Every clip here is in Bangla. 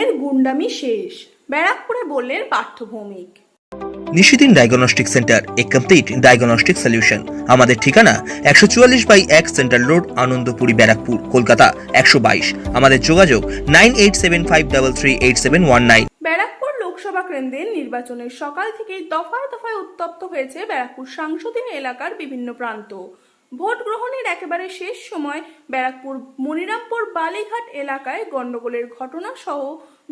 এর গুন্ডামি শেষ ব্যারাকপুরে বললেন পার্থ ভৌমিক নিশিদিন ডায়াগনস্টিক সেন্টার এ কমপ্লিট ডায়াগনস্টিক সলিউশন আমাদের ঠিকানা একশো চুয়াল্লিশ বাই এক সেন্ট্রাল রোড আনন্দপুরি ব্যারাকপুর কলকাতা একশো বাইশ। আমাদের যোগাযোগ nine eight seven five double three eight seven one nine. Barrackpore Lok Sabha কেন্দ্রের নির্বাচনের সকাল থেকেই দফায় দফায় উত্তপ্ত হয়েছে ব্যারাকপুর সাংসদীয় এলাকার বিভিন্ন প্রান্ত। ভোট গ্রহণের একেবারে শেষ সময় ব্যারাকপুর, মনিরামপুর, বালিঘাট এলাকায় গন্ডগোলের ঘটনা সহ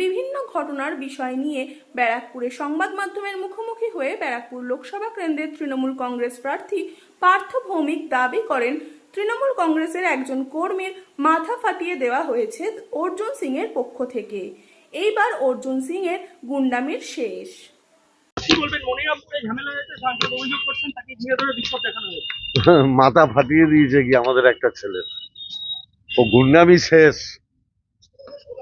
বিভিন্ন ঘটনার বিষয় নিয়ে ব্যারাকপুরে সংবাদ মাধ্যমের মুখোমুখি হয়ে ব্যারাকপুর লোকসভা কেন্দ্রের তৃণমূল কংগ্রেস প্রার্থী পার্থ ভৌমিক দাবি করেন, তৃণমূল কংগ্রেসের একজন কর্মীর মাথা ফাটিয়ে দেওয়া হয়েছে অর্জুন সিং এর পক্ষ থেকে। এইবার অর্জুন সিং এর গুন্ডামির শেষ। বলবেন মনিরামপুরে ঝামেলা হয়েছে, সাংসদ অভিযোগ করছেন, তাকে ঘিরে ধরে বিক্ষোভ দেখানো হয়েছে। মাথা ফাটিয়ে দিয়েছে কি আমাদের একটা ছেলে। ও গুন্ডামি শেষ।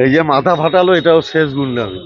এই যে মাথা ফাটালো, এটাও শেষ গুন্ডামি।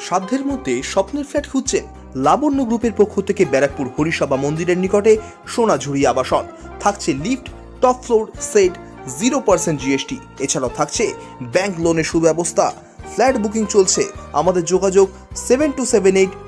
সাধ্যের মধ্যে স্বপ্নের ফ্ল্যাট খুঁজছেন লাবণ্য গ্রুপের পক্ষ থেকে ব্যারাকপুর হরিসভা মন্দিরের নিকটে সোনাঝুরি আবাসন। থাকছে lift, top floor, set, zero percent GST এছাড়াও থাকছে ব্যাংক লোনের সুব্যবস্থা। ফ্ল্যাট বুকিং চলছে। আমাদের যোগাযোগ seven two seven eight